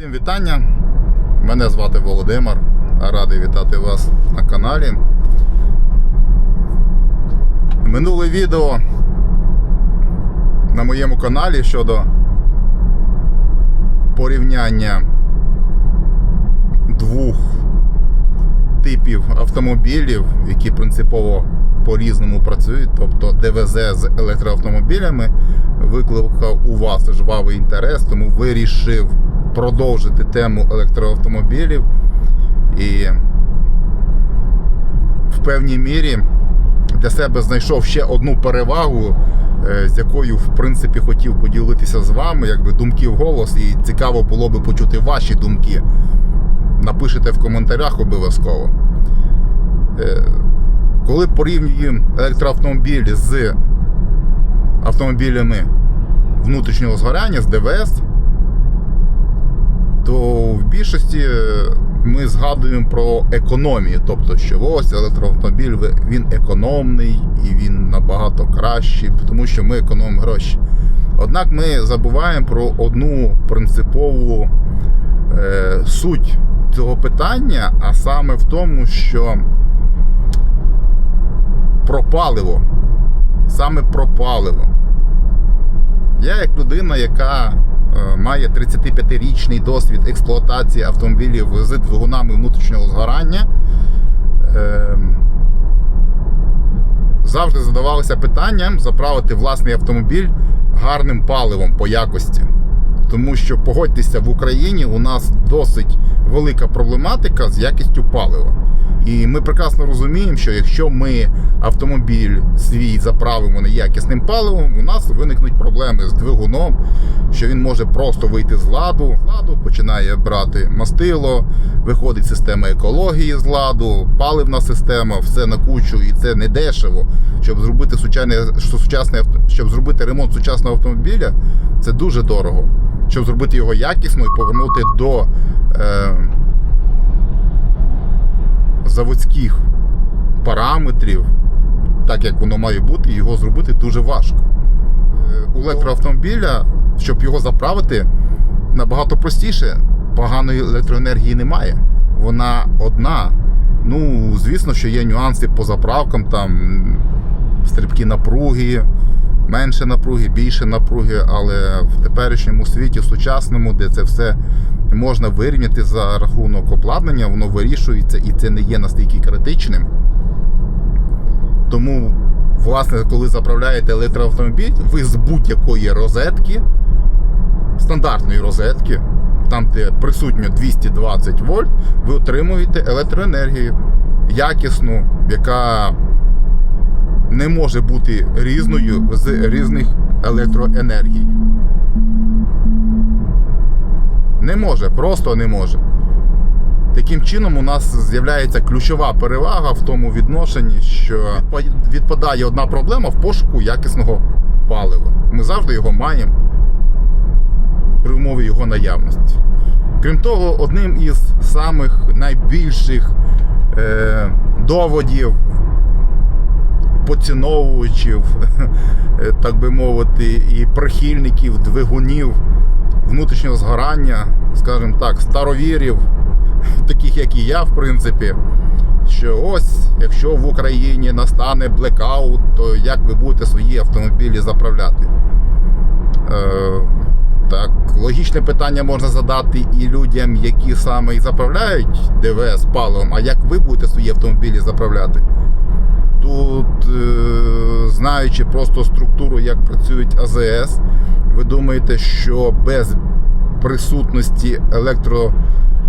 Всім вітання. Мене звати Володимир. Радий вітати вас на каналі. Минуле відео на моєму каналі щодо порівняння двох типів автомобілів, які принципово по-різному працюють, тобто ДВЗ з електроавтомобілями, викликав у вас жвавий інтерес, тому вирішив продовжити тему електроавтомобілів і в певній мірі для себе знайшов ще одну перевагу, е, з якою в принципі хотів поділитися з вами, якби думки в голос, і цікаво було би почути ваші думки. Напишите в коментарях обов'язково. Е, Коли порівнюємо електроавтомобіль з автомобілями внутрішнього згоряння, з ДВС, то в більшості е, ми згадуємо про економію. Тобто, що ось електроавтомобіль він економний і він набагато кращий, тому що ми економимо гроші. Однак ми забуваємо про одну принципову е, суть цього питання, а саме в тому, що про паливо. Саме про паливо. Я, як людина, яка має 35-річний досвід експлуатації автомобілів з двигунами внутрішнього згорання, е, завжди задавалося питанням заправити власний автомобіль гарним паливом по якості. Тому що погодьтеся, в Україні у нас досить велика проблематика з якістю палива. І ми прекрасно розуміємо, що якщо ми автомобіль свій заправимо неякісним паливом, у нас виникнуть проблеми з двигуном, що він може просто вийти з ладу, з ладу починає брати мастило, виходить система екології з ладу, паливна система, все на кучу, і це не дешево. Щоб зробити сучасне, сучасне щоб зробити ремонт сучасного автомобіля, це дуже дорого. Щоб зробити його якісно і повернути до е, заводських параметрів, так як воно має бути, його зробити дуже важко. Е, У електроавтомобіля, щоб його заправити, набагато простіше. Поганої електроенергії немає. Вона одна. Ну, звісно, що є нюанси по заправкам, там стрибки напруги, менше напруги, більше напруги, але в теперішньому світі, в сучасному, де це все можна вирівняти за рахунок обладнання, воно вирішується і це не є настільки критичним. Тому, власне, коли заправляєте електроавтомобіль, ви з будь-якої розетки, стандартної розетки, там, де присутньо 220 вольт, ви отримуєте електроенергію якісну, яка не може бути різною з різних електроенергій. Не може, просто не може. Таким чином, у нас з'являється ключова перевага в тому відношенні, що відпадає одна проблема в пошуку якісного палива. Ми завжди його маємо при умові його наявності. Крім того, одним із самих найбільших е, доводів, поціновувачів, так би мовити, і прихильників двигунів внутрішнього згорання, скажімо так, старовірів, таких як і я, в принципі, що ось, якщо в Україні настане блекаут, то як ви будете свої автомобілі заправляти? Е, так, логічне питання можна задати і людям, які саме і заправляють ДВС паливом, а як ви будете свої автомобілі заправляти? Тут, е, знаючи просто структуру, як працюють АЗС, ви думаєте, що без присутності електро,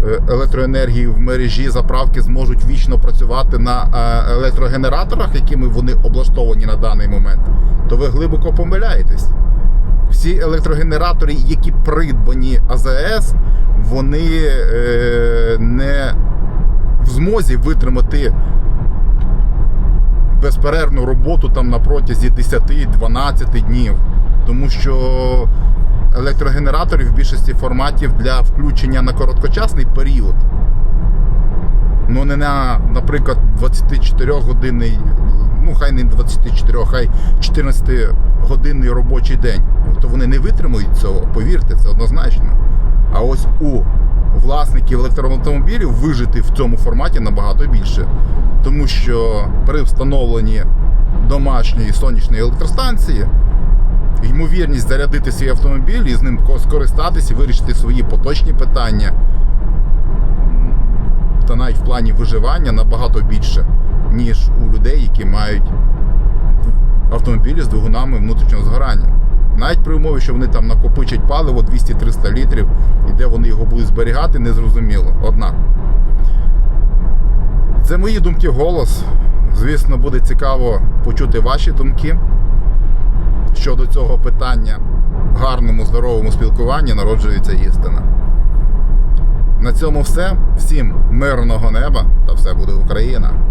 е, електроенергії в мережі заправки зможуть вічно працювати на е, електрогенераторах, якими вони облаштовані на даний момент, то ви глибоко помиляєтесь. Всі електрогенератори, які придбані АЗС, вони е, не в змозі витримати безперервну роботу там на протязі 10-12 днів. Тому що електрогенератори в більшості форматів для включення на короткочасний період. Ну, не на, наприклад, 24-годинний, ну хай не 24, хай 14-годинний робочий день. То вони не витримують цього, повірте, це однозначно. А ось у власників електроавтомобілів вижити в цьому форматі набагато більше. Тому що при встановленні домашньої сонячної електростанції ймовірність зарядити свій автомобіль і з ним скористатися вирішити свої поточні питання та навіть в плані виживання набагато більше, ніж у людей, які мають автомобілі з двигунами внутрішнього згорання. Навіть при умові, що вони там накопичать паливо 200-300 літрів, і де вони його будуть зберігати, незрозуміло. Однак, це мої думки голос. Звісно, буде цікаво почути ваші думки щодо цього питання. Гарному, здоровому спілкуванні народжується істина. На цьому все. Всім мирного неба та все буде Україна!